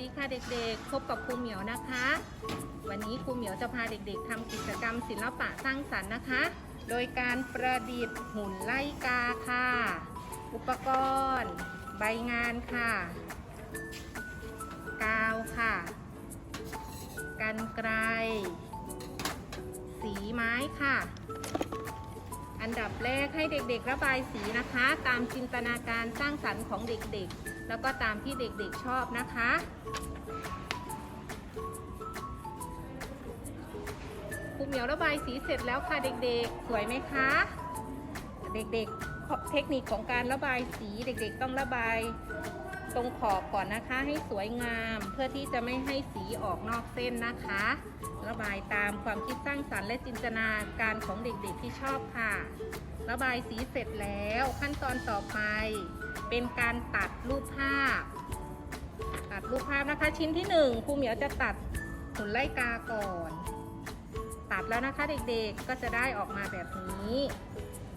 ดีค่ะเด็กๆ พบกับครูเหมียวนะคะ วันนี้ครูเหมียวจะพาเด็กๆทำกิจกรรมศิลปะสร้างสรรค์นะคะ โดยการประดิษฐ์หุ่นไล่กาค่ะ อุปกรณ์ ใบงานค่ะ กาวค่ะ กันไกร สีไม้ค่ะ อันดับแรกให้เด็กๆ ระบายสีนะคะ ตามจินตนาการสร้างสรรค์ของเด็กๆ แล้วก็ตามที่เด็กๆชอบนะคะ ครูเหมียวระบายสีเสร็จแล้วค่ะเด็กๆ สวยไหมคะ เด็กๆเทคนิคของการระบายสีเด็กๆ ต้องระบาย ตรงขอบก่อนนะคะให้สวยงามเพื่อที่จะไม่ให้สีออกนอกเส้นนะคะ ระบายตามความคิดสร้างสรรค์และจินตนาการของเด็กๆที่ชอบค่ะ ระบายสีเสร็จแล้วขั้นตอนต่อไป เป็นการตัดรูปภาพ ตัดรูปภาพนะคะ ชิ้นที่หนึ่งครูเหมียวจะตัดหุ่นไล่กาก่อน ตัดแล้วนะคะเด็กๆก็จะได้ออกมาแบบนี้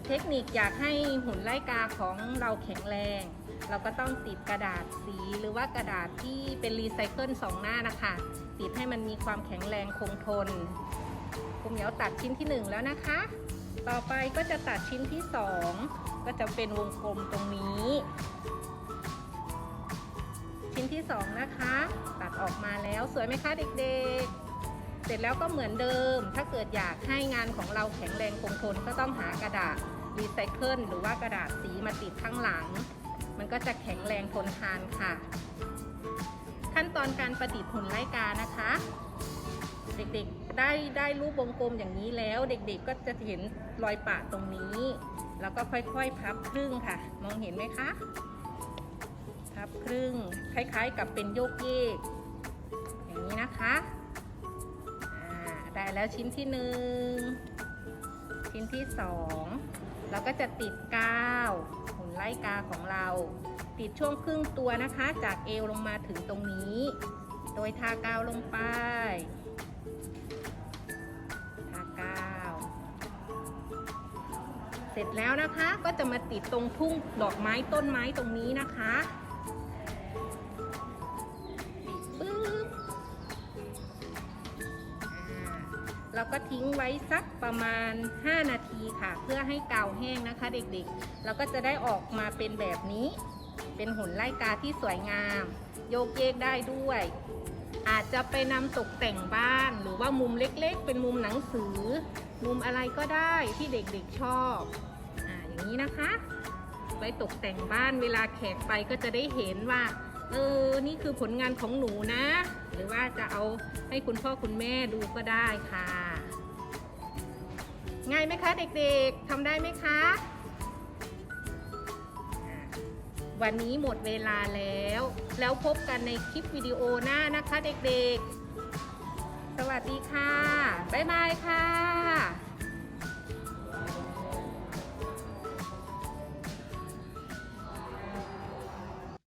เทคนิคอยากให้หุ่นไล่กาของเราแข็งแรง เราก็ต้องติดกระดาษสีหรือว่ากระดาษที่เป็นรีไซเคิลสองหน้านะคะ ติดให้มันมีความแข็งแรงคงทนครูเหมียวตัดชิ้นที่หนึ่งแล้วนะคะ ต่อไปก็จะตัดชิ้นที่สองก็จะเป็นวงกลมตรงนี้ ชิ้นที่สองนะคะ ตัดออกมาแล้วสวยไหมคะเด็กๆ เสร็จแล้วก็เหมือนเดิม ถ้าเกิดอยากให้งานของเราแข็งแรงคงทนก็ต้องหากระดาษรีไซเคิลหรือว่ากระดาษสีมาติดข้างหลัง มันก็จะแข็งแรงทนทานค่ะ ขั้นตอนการประดิษฐ์หุ่นไล่กานะคะ เด็กๆได้ได้รูปวงกลมอย่างนี้แล้วเด็กๆก็จะเห็นรอยปะตรงนี้ แล้วก็ค่อยๆพับครึ่งค่ะ มองเห็นไหมคะ พับครึ่งคล้ายๆกับเป็นโยกเยก แล้วชิ้นที่หนึ่งชิ้นที่สองเราก็จะติดกาวหุ่นไล่กาของเรา ติดช่วงครึ่งตัวนะคะ จากเอวลงมาถึงตรงนี้ โดยทากาวลงไป ทากาว เสร็จแล้วนะคะก็จะมาติดตรงทุ่งดอกไม้ต้นไม้ตรงนี้นะคะ เราก็ทิ้งไว้สักประมาณ 5 นาทีค่ะ เพื่อให้กาวแห้งนะคะเด็กๆ เราก็จะได้ออกมาเป็นแบบนี้ เป็นหุ่นไล่กาที่สวยงาม โยกเยกได้ด้วย อาจจะไปนำตกแต่งบ้าน หรือว่ามุมเล็กๆ เป็นมุมหนังสือ มุมอะไรก็ได้ที่เด็กๆชอบอ่าอย่างนี้นะคะ ไว้ตกแต่งบ้านเวลาแขกไปก็จะได้เห็นว่าเออ นี่คือผลงานของหนูนะ ให้คุณพ่อคุณแม่ดูก็ได้ค่ะ ง่ายไหมคะเด็กๆทำได้ไหมคะ วันนี้หมดเวลาแล้ว แล้วพบกันในคลิปวิดีโอหน้านะคะเด็กๆ สวัสดีค่ะ